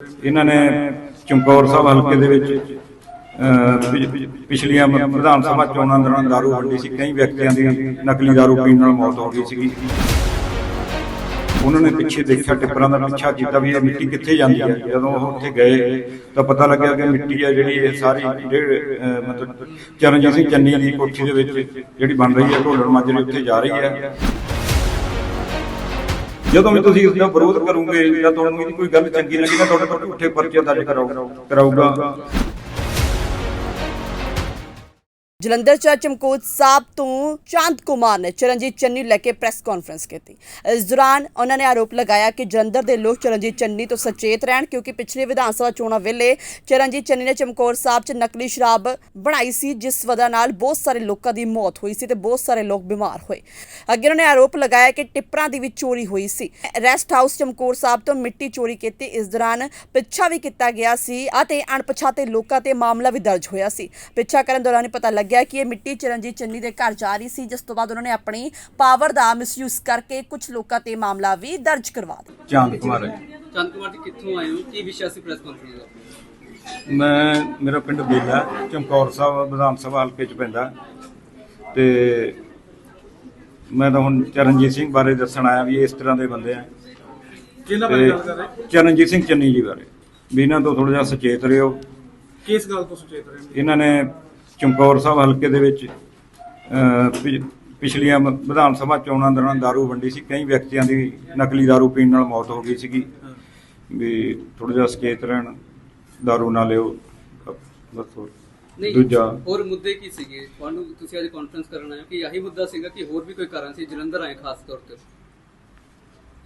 ਇਹਨਾਂ ਨੇ ਚਮਕੌਰ ਸਾਹਿਬ ਹਲਕੇ ਦੇ ਵਿੱਚ ਪਿਛਲੀਆਂ ਵਿਧਾਨ ਸਭਾ ਚੋਣਾਂ ਦੌਰਾਨ ਦਾਰੂ ਵੰਡੀ ਸੀ, ਕਈ ਵਿਅਕਤੀਆਂ ਦੀ ਨਕਲੀ ਦਾਰੂ ਪੀਣ ਨਾਲ ਮੌਤ ਹੋ ਗਈ ਸੀਗੀ। ਉਹਨਾਂ ਨੇ ਪਿੱਛੇ ਦੇਖਿਆ ਟਿੱਪਰਾਂ ਦਾ ਪਿੱਛਾ ਕੀਤਾ ਵੀ ਇਹ ਮਿੱਟੀ ਕਿੱਥੇ ਜਾਂਦੀ ਹੈ। ਜਦੋਂ ਉਹ ਉੱਥੇ ਗਏ, ਤਾਂ ਪਤਾ ਲੱਗਿਆ ਕਿ ਮਿੱਟੀ ਹੈ ਜਿਹੜੀ ਇਹ ਸਾਰੀ ਡੇਢ ਮਤਲਬ ਚਰਨਜੀਤ ਸਿੰਘ ਚੰਨੀ ਦੀ ਕੋਠੀ ਦੇ ਵਿੱਚ ਜਿਹੜੀ ਬਣ ਰਹੀ ਹੈ ਢੋਲਣ ਮਾਜਰੀ ਉੱਥੇ ਜਾ ਰਹੀ ਹੈ। ਜਦੋਂ ਵੀ ਤੁਸੀਂ ਇਸ ਦਾ ਵਿਰੋਧ ਕਰੋਗੇ ਜਾਂ ਤੁਹਾਨੂੰ ਇਹਦੀ ਕੋਈ ਗੱਲ ਚੰਗੀ ਲੱਗੀ ਤਾਂ ਤੁਹਾਡੇ ਕੋਲ ਝੂਠੇ ਪਰਚੇ ਦਰਜ ਕਰਾਊ ਕਰਾਊਗਾ। ਜਲੰਧਰ ਚ ਚਮਕੌਰ ਸਾਹਿਬ ਤੋਂ ਚਾਂਦ ਕੁਮਾਰ ਨੇ ਚਰਨਜੀਤ ਚੰਨੀ ਨੂੰ ਲੈ ਕੇ ਪ੍ਰੈਸ ਕਾਨਫਰੰਸ ਕੀਤੀ। ਇਸ ਦੌਰਾਨ ਉਹਨਾਂ ਨੇ ਆਰੋਪ ਲਗਾਇਆ ਕਿ ਜਲੰਧਰ ਦੇ ਲੋਕ ਚਰਨਜੀਤ ਚੰਨੀ ਤੋਂ ਸਚੇਤ ਰਹਿਣ ਕਿਉਂਕਿ ਪਿਛਲੇ ਵਿਧਾਨ ਸਭਾ ਚੋਣਾਂ ਵੇਲੇ ਚਰਨਜੀਤ ਚੰਨੀ ਨੇ ਚਮਕੌਰ ਸਾਹਿਬ 'ਚ ਨਕਲੀ ਸ਼ਰਾਬ ਬਣਾਈ ਸੀ, ਜਿਸ ਵਜ੍ਹਾ ਨਾਲ ਬਹੁਤ ਸਾਰੇ ਲੋਕਾਂ ਦੀ ਮੌਤ ਹੋਈ ਸੀ ਤੇ ਬਹੁਤ ਸਾਰੇ ਲੋਕ ਬਿਮਾਰ ਹੋਏ। ਅੱਗੇ ਉਹਨਾਂ ਨੇ ਆਰੋਪ ਲਗਾਇਆ ਕਿ ਟਿੱਪਰਾਂ ਦੀ ਵੀ ਚੋਰੀ ਹੋਈ ਸੀ। ਰੈਸਟ ਹਾਊਸ ਚਮਕੌਰ ਸਾਹਿਬ ਤੋਂ ਮਿੱਟੀ ਚੋਰੀ ਕੀਤੀ। ਇਸ ਦੌਰਾਨ ਪਿੱਛਾ ਵੀ ਕੀਤਾ ਗਿਆ ਸੀ ਅਤੇ ਅਣਪਛਾਤੇ ਲੋਕਾਂ ਤੇ ਮਾਮਲਾ ਵੀ ਦਰਜ ਹੋਇਆ ਸੀ। ਪਿੱਛਾ ਕਰਨ ਦੌਰਾਨ ਹੀ ਪਤਾ ਲੱਗਿਆ ਕਿ ਇਹ ਮਿੱਟੀ ਚਰਨਜੀਤ ਚੰਨੀ ਦੇ ਘਰ ਜਾ ਰਹੀ ਸੀ ਜਿਸ ਤੋਂ ਬਾਅਦ ਉਹਨਾਂ ਨੇ ਆਪਣੀ ਪਾਵਰ ਦਾ ਮਿਸਯੂਜ਼ ਕਰਕੇ ਕੁਝ ਲੋਕਾਂ ਤੇ ਮਾਮਲਾ ਵੀ ਦਰਜ ਕਰਵਾ ਦਿੱਤਾ। ਚਾਂਦ ਕੁਮਾਰ ਚੰਦ ਕੁਮਾਰ ਜੀ ਕਿੱਥੋਂ ਆਏ ਹੋ? ਕੀ ਵਿਸ਼ਾ ਸੀ ਪ੍ਰੈਸ ਕਾਨਫਰੰਸ ਦਾ? ਮੈਂ ਮੇਰਾ ਪਿੰਡ ਬੇਲਾ ਚਮਕੌਰ ਸਾਹਿਬ ਵਿਧਾਨ ਸਭਾ ਹਲਕੇ ਚ ਪੈਂਦਾ। ਤੇ ਮੈਂ ਤਾਂ ਹੁਣ ਚਰਨਜੀਤ ਸਿੰਘ ਬਾਰੇ ਦੱਸਣ ਆਇਆ ਵੀ ਇਹ ਇਸ ਤਰ੍ਹਾਂ ਦੇ ਬੰਦੇ ਆ। ਕਿਹਨਾਂ ਬਾਰੇ ਗੱਲ ਕਰ ਰਹੇ? ਚਰਨਜੀਤ ਸਿੰਘ ਚੰਨੀ ਜੀ ਬਾਰੇ। ਵੀ ਇਹਨਾਂ ਤੋਂ ਥੋੜਾ ਜਿਹਾ ਸੁਚੇਤ ਰਹੋ। ਕਿਸ ਗੱਲ ਤੋਂ ਸੁਚੇਤ ਰਹੇ? ਇਹਨਾਂ ਨੇ ਚਮਕੌਰ ਸਾਹਿਬ ਹਲਕੇ ਦੇ ਵਿੱਚ ਪਿਛਲੀਆਂ ਵਿਧਾਨ ਸਭਾ ਚੋਣਾਂ ਦੌਰਾਨ ਦਾਰੂ ਵੰਡੀ ਸੀ। ਕਈ ਵਿਅਕਤੀਆਂ ਦੀ ਨਕਲੀ ਦਾਰੂ ਪੀਣ ਨਾਲ ਮੌਤ ਹੋ ਗਈ ਸੀਗੀ। ਵੀ ਥੋੜਾ ਜਿਹਾ ਸੁਚੇਤ ਰਹਿਣ ਦਾਰੂ ਨਾ ਲਿਓ। ਬਸ ਹੋਰ। ਨਹੀਂ ਦੂਜਾ। ਹੋਰ ਮੁੱਦੇ ਕੀ ਸੀਗੇ? ਤੁਹਾਨੂੰ ਤੁਸੀਂ ਅੱਜ ਕਾਨਫਰੰਸ ਕਰਨ ਆਏ ਹੋ ਕਿ ਆਹੀ ਮੁੱਦਾ ਸੀਗਾ ਕਿ ਹੋਰ ਵੀ ਕੋਈ ਕਾਰਨ ਸੀ? ਜਲੰਧਰ ਆਏ ਖਾਸ ਤੌਰ ਤੇ।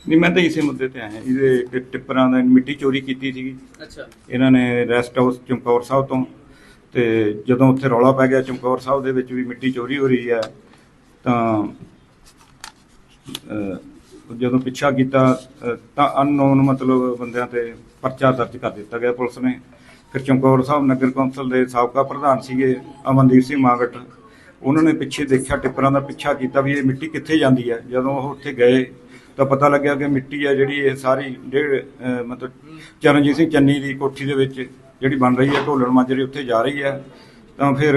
ਨਹੀਂ ਮੈਂ ਤਾਂ ਇਸੇ ਮੁੱਦੇ ਤੇ ਆਇਆ। ਇਹਦੇ ਟਿੱਪਰਾਂ ਦਾ ਮਿੱਟੀ ਚੋਰੀ ਕੀਤੀ ਸੀਗੀ। ਅੱਛਾ। ਇਹਨਾਂ ਨੇ ਰੈਸਟ ਹਾਊਸ ਚਮਕੌਰ ਸਾਹਿਬ ਤੋਂ ਤੇ ਜਦੋਂ ਉੱਥੇ ਰੌਲਾ ਪੈ ਗਿਆ ਚਮਕੌਰ ਸਾਹਿਬ ਦੇ ਵਿੱਚ ਵੀ ਮਿੱਟੀ ਚੋਰੀ ਹੋ ਰਹੀ ਹੈ, ਤਾਂ ਜਦੋਂ ਪਿੱਛਾ ਕੀਤਾ ਤਾਂ ਅਨਨੋਨ ਮਤਲਬ ਬੰਦਿਆਂ ਤੇ ਪਰਚਾ ਦਰਜ ਕਰ ਦਿੱਤਾ ਗਿਆ ਪੁਲਿਸ ਨੇ। ਫਿਰ ਚਮਕੌਰ ਸਾਹਿਬ ਨਗਰ ਕੌਂਸਲ ਦੇ ਸਾਬਕਾ ਪ੍ਰਧਾਨ ਸੀਗੇ ਅਮਨਦੀਪ ਸਿੰਘ ਮਾਗਟ। ਉਹਨਾਂ ਨੇ ਪਿੱਛੇ ਦੇਖਿਆ, ਟਿੱਪਰਾਂ ਦਾ ਪਿੱਛਾ ਕੀਤਾ ਵੀ ਇਹ ਮਿੱਟੀ ਕਿੱਥੇ ਜਾਂਦੀ ਹੈ। ਜਦੋਂ ਉਹ ਉੱਥੇ ਗਏ, ਤਾਂ ਪਤਾ ਲੱਗਿਆ ਕਿ ਮਿੱਟੀ ਹੈ ਜਿਹੜੀ ਇਹ ਸਾਰੀ ਡੇਢ ਮਤਲਬ ਚਰਨਜੀਤ ਸਿੰਘ ਚੰਨੀ ਦੀ ਕੋਠੀ ਦੇ ਵਿੱਚ ਜਿਹੜੀ ਬਣ ਰਹੀ ਹੈ, ਢੋਲਣ ਮਾਜਰੀ ਉੱਥੇ ਜਾ ਰਹੀ ਹੈ, ਤਾਂ ਫਿਰ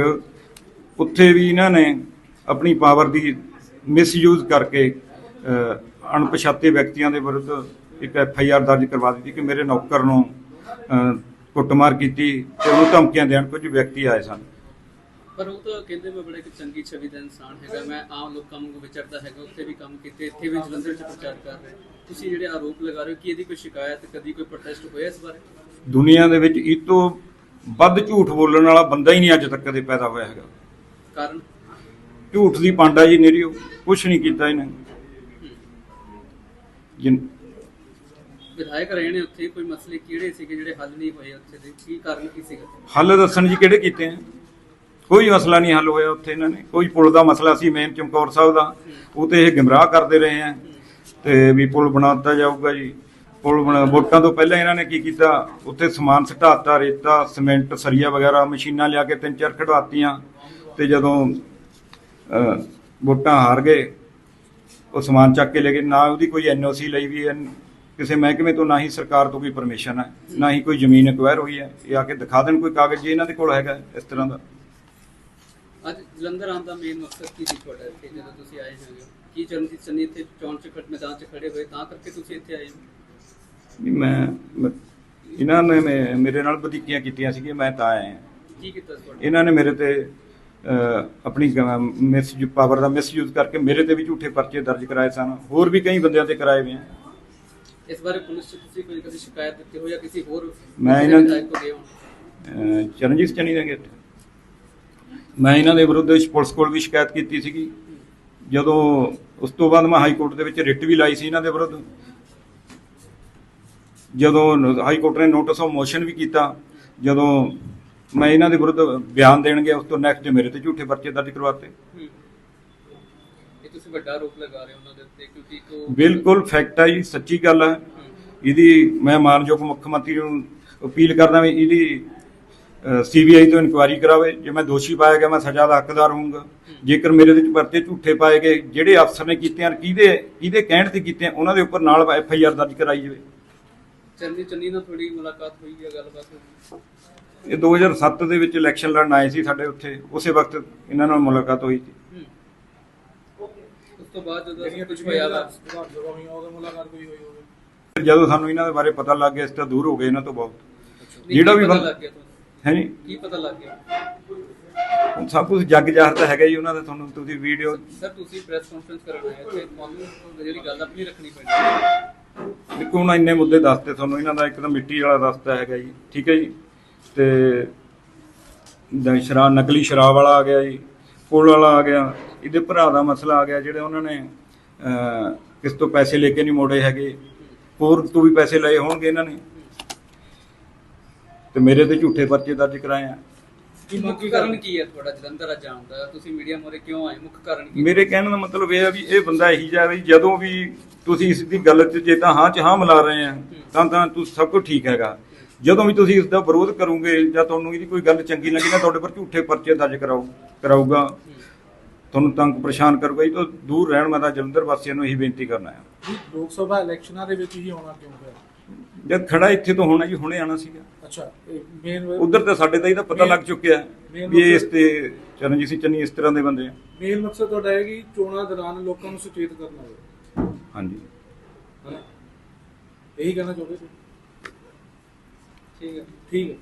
ਉੱਥੇ ਵੀ ਇਹਨਾਂ ਨੇ ਆਪਣੀ ਪਾਵਰ ਦੀ ਮਿਸਯੂਜ਼ ਕਰਕੇ ਅਣਪਛਾਤੇ ਵਿਅਕਤੀਆਂ ਦੇ ਵਿਰੁੱਧ ਇੱਕ ਐਫ ਆਈ ਆਰ ਦਰਜ ਕਰਵਾ ਦਿੱਤੀ ਕਿ ਮੇਰੇ ਨੌਕਰ ਨੂੰ ਕੁੱਟਮਾਰ ਕੀਤੀ ਤੇ ਉਹਨੂੰ ਧਮਕੀਆਂ ਦੇਣ ਕੁਝ ਵਿਅਕਤੀ ਆਏ ਸਨ। ਪਰ ਉਹ ਤਾਂ ਕਹਿੰਦੇ ਮੈਂ ਬੜਾ ਇੱਕ ਚੰਗੀ ਛਵੀ ਦਾ ਇਨਸਾਨ ਹੈਗਾ। ਮੈਂ ਆਮ ਲੋਕਾਂ ਵਾਂਗੂ ਵਿਚਰਦਾ ਹੈਗਾ, ਉੱਥੇ ਵੀ ਕੰਮ ਕੀਤੇ, ਇੱਥੇ ਵੀ ਜਲੰਧਰ 'ਚ ਪ੍ਰਚਾਰ ਕਰ ਰਹੇ। ਤੁਸੀਂ ਜਿਹੜੇ ਆਰੋਪ ਲਗਾ ਰਹੇ ਹੋ, ਕਿ ਇਹਦੀ ਕੋਈ ਸ਼ਿਕਾਇਤ, ਕਦੀ ਕੋਈ ਪ੍ਰੋਟੈਸਟ ਹੋਇਆ ਇਸ ਬਾਰੇ? ਦੁਨੀਆ ਦੇ ਵਿੱਚ ਇਹ ਤੋਂ ਵੱਧ ਝੂਠ ਬੋਲਣ ਵਾਲਾ ਬੰਦਾ ਹੀ ਨਹੀਂ ਅੱਜ ਤੱਕ ਕਦੇ ਪੈਦਾ ਹੋਇਆ ਹੈਗਾ। ਕਾਰਨ? ਝੂਠ ਦੀ ਪਾਂਡਾ ਜੀ ਨਿਰਿਓ ਕੁਛ ਨਹੀਂ ਕੀਤਾ ਇਹਨੇ। ਜਿਨ ਵਿਧਾਇਕ ਰਹੇ ਨੇ ਉੱਥੇ ਕੋਈ ਮਸਲੇ ਕਿਹੜੇ ਸੀਗੇ ਜਿਹੜੇ ਹੱਲ ਨਹੀਂ ਹੋਏ ਉੱਥੇ ਦੇ? ਕੀ ਕਾਰਨ ਕੀ ਸੀਗਾ? ਹੱਲ ਦੱਸਣ ਜੀ ਕਿਹੜੇ ਕੀਤੇ ਆ? ਕੋਈ ਮਸਲਾ ਨਹੀਂ ਹੱਲ ਹੋਇਆ ਉੱਥੇ ਇਹਨਾਂ ਨੇ। ਕੋਈ ਪੁਲ ਦਾ ਮਸਲਾ ਸੀ ਮੇਨ ਚਮਕੌਰ ਸਾਹਿਬ ਦਾ। ਉਹ ਤੇ ਇਹ ਗਿਮਰਾਹ ਕਰਦੇ ਰਹੇ ਆ। ਤੇ ਵੀ ਪੁਲ ਬਣਾ ਦਿੱਤਾ ਜਾਊਗਾ ਜੀ। ਪੁਲ ਬਣਾ ਵੋਟਾਂ ਤੋਂ ਪਹਿਲਾਂ ਇਹਨਾਂ ਨੇ ਕੀ ਕੀਤਾ? ਉੱਥੇ ਸਮਾਨ ਸਟਾਤਾ ਰੇਤਾ ਸੀਮੈਂਟ ਸਰੀਆ ਵਗੈਰਾ ਮਸ਼ੀਨਾਂ ਲਿਆ ਕੇ ਤਿੰਨ ਚਾਰ ਖੜਵਾਤੀਆਂ ਤੇ ਜਦੋਂ ਅਹ, ਵੋਟਾਂ ਹਾਰ ਗਏ ਉਹ ਸਮਾਨ ਚੱਕ ਕੇ ਲੈ ਗਏ। ਨਾ ਉਹਦੀ ਕੋਈ ਐਨਓਸੀ ਲਈ ਵੀ ਹੈ ਕਿਸੇ ਮਹਿਕਮੇ ਤੋਂ ਨਾ ਹੀ ਸਰਕਾਰ ਤੋਂ ਕੋਈ ਪਰਮਿਸ਼ਨ ਹੈ ਨਾ ਹੀ ਕੋਈ ਜ਼ਮੀਨ ਐਕਵਾਇਰ ਹੋਈ ਹੈ। ਇਹ ਆ ਕੇ ਦਿਖਾ ਦੇਣ ਕੋਈ ਕਾਗਜ਼ ਜੇ ਇਹਨਾਂ ਦੇ ਕੋਲ ਹੈਗਾ ਇਸ ਤਰ੍ਹਾਂ ਦਾ। ਅੱਜ ਜਲੰਧਰ ਆਉਣ ਦਾ ਮੇਨ ਮਕਸਦ ਕੀ ਸੀ ਤੁਹਾਡਾ ਇੱਥੇ? ਜਦੋਂ ਤੁਸੀਂ ਆਏ ਹੋਏ ਹੋ ਕੀ ਚਰਨਜੀਤ ਚੰਨੀ ਇੱਥੇ ਚੌਂਕ ਖੜ ਮੈਦਾਨ ਚ ਖੜੇ ਹੋਏ ਤਾਂ ਕਰਕੇ ਤੁਸੀਂ ਇੱਥੇ ਆਏ ਹੋ? ਵੀ ਮੈਂ ਮੈਂ- ਇਹਨਾਂ ਨੇ ਮੇ- ਮੇਰੇ ਨਾਲ ਵਧੀਕੀਆਂ ਕੀਤੀਆਂ ਸੀਗੀਆਂ ਮੈਂ ਤਾਂ ਆਇਆ ਕੀ ਕੀਤਾ ਤੁਹਾਡਾ? ਇਹਨਾਂ ਨੇ ਮੇਰੇ ਤੇ ਅਹ, ਆਪਣੀ ਮਿਸ ਪਾਵਰ ਦਾ ਮਿਸਯੂਜ਼ ਕਰਕੇ ਮੇਰੇ ਤੇ ਵੀ ਝੂਠੇ ਪਰਚੇ ਦਰਜ ਕਰਾਏ ਸਨ। ਹੋਰ ਵੀ ਕਈ ਬੰਦਿਆਂ ਤੇ ਕਰਾਏ ਹੋਏ ਆ। ਇਸ ਬਾਰੇ ਪੁਲਿਸ ਚ ਤੁਸੀਂ ਕੋਈ ਕਦੀ ਸ਼ਿਕਾਇਤ ਦਿੱਤੀ ਹੋ ਜਾਂ ਕਿਸੇ ਹੋਰ ਮੈਂ ਕਿਸੇ ਇਹਨਾਂ- ਵਿਧਾਇਕ ਤੋਂ ਗਏ ਹੋ ਅਹ, ਚਰਨਜੀਤ ਚੰਨੀ ਦੇ ਗੇਟ ਮੈਂ ਇਹਨਾਂ ਦੇ ਵਿਰੁੱਧ ਪੁਲਿਸ ਕੋਲ ਵੀ ਸ਼ਿਕਾਇਤ ਕੀਤੀ ਸੀਗੀ। ਜਦੋਂ ਉਸ ਤੋਂ ਬਾਅਦ ਮੈਂ ਹਾਈ ਕੋਰਟ ਦੇ ਵਿੱਚ ਰਿਟ ਵੀ ਲਾਈ ਸੀ ਇਹਨਾਂ ਦੇ ਵਿਰੁੱਧ। ਜਦੋਂ ਹਾਈ ਕੋਰਟ ਨੇ ਨੋਟਿਸ ਆਫ ਮੋਸ਼ਨ ਵੀ ਕੀਤਾ ਜਦੋਂ ਮੈਂ ਇਹਨਾਂ ਦੇ ਵਿਰੁੱਧ ਬਿਆਨ ਦੇਣ ਗਿਆ ਉਸ ਤੋਂ ਨੈਕਸਟ ਡੇ ਮੇਰੇ ਤੇ ਝੂਠੇ ਪਰਚੇ ਦਰਜ ਕਰਵਾਤੇ। ਹੂੰ। ਇਹ ਤੁਸੀਂ ਵੱਡਾ ਆਰੋਪ ਲਗਾ ਰਹੇ ਹੋ ਉਹਨਾਂ ਦੇ ਉੱਤੇ ਕਿਉਂਕਿ ਇੱਕ ਉਹ- ਬਿਲਕੁਲ ਫੈਕਟ ਹੈ ਜੀ ਸੱਚੀ ਗੱਲ ਹੈ। ਇਹਦੀ ਮੈਂ ਮਾਨਯੋਗ ਮੁੱਖ ਮੰਤਰੀ ਨੂੰ ਅਪੀਲ ਕਰਦਾ ਵੀ ਇਹਦੀ ਸੀਬੀਆਈ ਤੋਂ ਇਨਕੁਆਇਰੀ ਕਰਾਵੇ। ਜੇ ਮੈਂ ਦੋਸ਼ੀ ਪਾਇਆ ਗਿਆ ਮੈਂ ਸਜ਼ਾ ਦਾ ਹੱਕਦਾਰ ਹੋਊਂਗਾ। ਜੇਕਰ ਮੇਰੇ ਵਿੱਚ ਪਰਚੇ ਝੂਠੇ ਪਾਏ ਗਏ ਜਿਹੜੇ ਅਫਸਰ ਨੇ ਕੀਤੇ ਹਨ ਕਿਹਦੇ ਕਿਹਦੇ ਕਹਿਣ ਤੇ ਕੀਤੇ ਉਹਨਾਂ ਦੇ ਉੱਪਰ ਨਾਲ ਐਫ ਆਈ ਆਰ ਦਰਜ ਕਰਾਈ ਜਾਵੇ। ਚੰਨੀ ਚੰਨੀ ਨਾਲ ਥੋੜੀ ਮੁਲਾਕਾਤ ਹੋਈ ਹੈ ਗੱਲਬਾਤ ਹੋਈ। ਇਹ 2007 ਦੇ ਵਿੱਚ ਇਲੈਕਸ਼ਨ ਲੜਨ ਆਏ ਸੀ ਸਾਡੇ ਉੱਥੇ ਉਸੇ ਵਕਤ ਇਹਨਾਂ ਨਾਲ ਮੁਲਾਕਾਤ ਹੋਈ ਸੀ। ਹੂੰ। ਉਸ ਤੋਂ ਬਾਅਦ ਜਦੋਂ ਕੁਝ ਹੋਇਆ ਸਭਾ ਹੋਈਆਂ ਉਹਦੇ ਮੁਲਾਕਾਤ ਕੋਈ ਹੋਈ ਹੋਵੇ ਜਦੋਂ ਸਾਨੂੰ ਇਹਨਾਂ ਦੇ ਬਾਰੇ ਪਤਾ ਲੱਗ ਗਿਆ ਇਸ ਤਾਂ ਦੂਰ ਹੋ ਗਏ ਇਹਨਾਂ ਤੋਂ ਬਹੁਤ। ਜਿਹੜਾ ਵੀ ਪਤਾ ਬੰਦਾ- ਲੱਗ ਗਿਆ ਤੁਹਾਨੂੰ? ਹੈ ਜੀ। ਕੀ ਪਤਾ ਲੱਗ ਗਿਆ? ਹੁਣ ਸਭ ਕੁਝ ਜੱਗ ਜ਼ਾਹਰ ਤਾਂ ਹੈਗਾ ਜੀ ਉਹਨਾਂ ਦਾ ਤੁਹਾਨੂੰ ਤੁਸੀਂ ਵੀਡੀਓ ਸਰ ਤੁਸੀਂ ਪ੍ਰੈਸ ਕਾਨਫਰੰਸ ਕਰਨ ਆਏ ਇੱਥੇ ਤੁਹਾਨੂੰ ਜਿਹੜੀ ਗੱਲ ਆਪਣੀ ਰੱਖਣੀ ਪੈਣੀ ਹੈ। ਦੇਖੋ ਹੁਣ ਇੰਨੇ ਮੁੱਦੇ ਦੱਸਤੇ ਤੁਹਾਨੂੰ ਇਹਨਾਂ ਦਾ ਇੱਕ ਤਾਂ ਮਿੱਟੀ ਵਾਲਾ ਦੱਸਤਾ ਹੈਗਾ ਜੀ, ਠੀਕ ਹੈ ਜੀ? ਤੇ ਦ- ਸ਼ਰਾਬ, ਨਕਲੀ ਸ਼ਰਾਬ ਵਾਲਾ ਆ ਗਿਆ ਜੀ, ਪੁਲ ਵਾਲਾ ਆ ਗਿਆ, ਇਹਦੇ ਭਰਾ ਦਾ ਮਸਲਾ ਆ ਗਿਆ, ਜਿਹੜੇ ਉਹਨਾਂ ਨੇ ਕਿਸ ਤੋਂ ਪੈਸੇ ਲੈ ਕੇ ਨਹੀਂ ਮੋੜੇ ਹੈਗੇ, ਹੋਰ ਤੋਂ ਵੀ ਪੈਸੇ ਲਏ ਹੋਣਗੇ ਇਹਨਾਂ ਨੇ। ਤੇ ਮੇਰੇ ਤੇ ਝੂਠੇ ਪਰਚੇ ਦਰਜ ਕਰਾਏ ਆ। ਕੀ ਮੁੱਖ ਕਾਰਨ ਕੀ ਹੈ ਤੁਹਾਡਾ ਜਲੰਧਰ ਅੱਜ ਜਾਣ ਦਾ? ਤੁਸੀਂ ਮੀਡੀਆ ਮੋਰੇ ਕਿਉਂ ਆਏ? ਮੁੱਖ ਕਾਰਨ ਕੀ ਮੇਰੇ ਕਹਿਣ ਦਾ ਮਤਲਬ ਇਹ ਆ ਵੀ ਇਹ ਬੰਦਾ ਇਹੀ ਜਿਹਾ ਵੀ ਜਦੋਂ ਵੀ ਤੁਸੀਂ ਇਸ ਦੀ ਗੱਲ 'ਚ ਜੇ ਤਾਂ ਹਾਂ 'ਚ ਹਾਂ ਮਿਲਾ ਰਹੇ ਆ ਤਾਂ ਤਾਂ ਤੁਸੀਂ ਸਭ ਕੁਝ ਠੀਕ ਹੈਗਾ। ਜਦੋਂ ਵੀ ਤੁਸੀਂ ਇਸ ਦਾ ਵਿਰੋਧ ਕਰੋਗੇ ਜਾਂ ਤੁਹਾਨੂੰ ਇਹਦੀ ਕੋਈ ਗੱਲ ਚੰਗੀ ਲੱਗੀ ਨਾ ਤੁਹਾਡੇ ਪਰ ਝੂਠੇ ਪਰਚੇ ਦਰਜ ਕਰਾਉ ਕਰਾਊਗਾ। ਤੁਹਾਨੂੰ ਤੰਗ ਪਰੇਸ਼ਾਨ ਕਰੂਗਾ। ਇਹ ਤੋਂ ਦੂਰ ਰਹਿਣ ਮੈਂ ਤਾਂ ਜਲੰਧਰ ਵਾਸੀਆਂ ਨੂੰ ਇਹੀ ਬੇਨਤੀ ਕਰਨਾ ਹੈ ਜੀ ਲੋਕ ਸਭਾ ਇਲੈਕਸ਼ਨਾਂ ਦੇ ਵਿੱਚ ਹੀ ਆਉਣਾ ਕਿਉਂ ਹੋਇਆ ਜਦ ਖੜਾ ਇੱਥੇ ਤੋਂ ਹੋਣਾ ਜੀ ਹੁਣੇ ਆਣਾ ਸੀਗਾ। ਅੱਛਾ ਮੇਨ ਉਧਰ ਤਾਂ ਸਾਡੇ ਤਾਂ ਇਹਦਾ ਪਤਾ ਲੱਗ ਚੁੱਕਿਆ ਹੈ ਵੀ ਇਹ ਇਸ ਤੇ ਚਰਨਜੀਤ ਸਿੰਘ ਚੰਨੀ ਇਸ ਤਰ੍ਹਾਂ ਦੇ ਬੰਦੇ ਆ। ਮੇਨ ਮਕਸਦ ਤੁਹਾਡਾ ਹੈ ਕਿ ਚੋਣਾਂ ਦੌਰਾਨ ਲੋਕਾਂ ਨੂੰ ਸੁਚੇਤ ਕਰਨਾ ਹੋਵੇ ਹਾਂਜੀ। ਇਹੀ ਕਹਿਣਾ ਚਾਹੁੰਦੇ ਤੁਸੀਂ? ਠੀਕ ਹੈ। ਠੀਕ ਹੈ।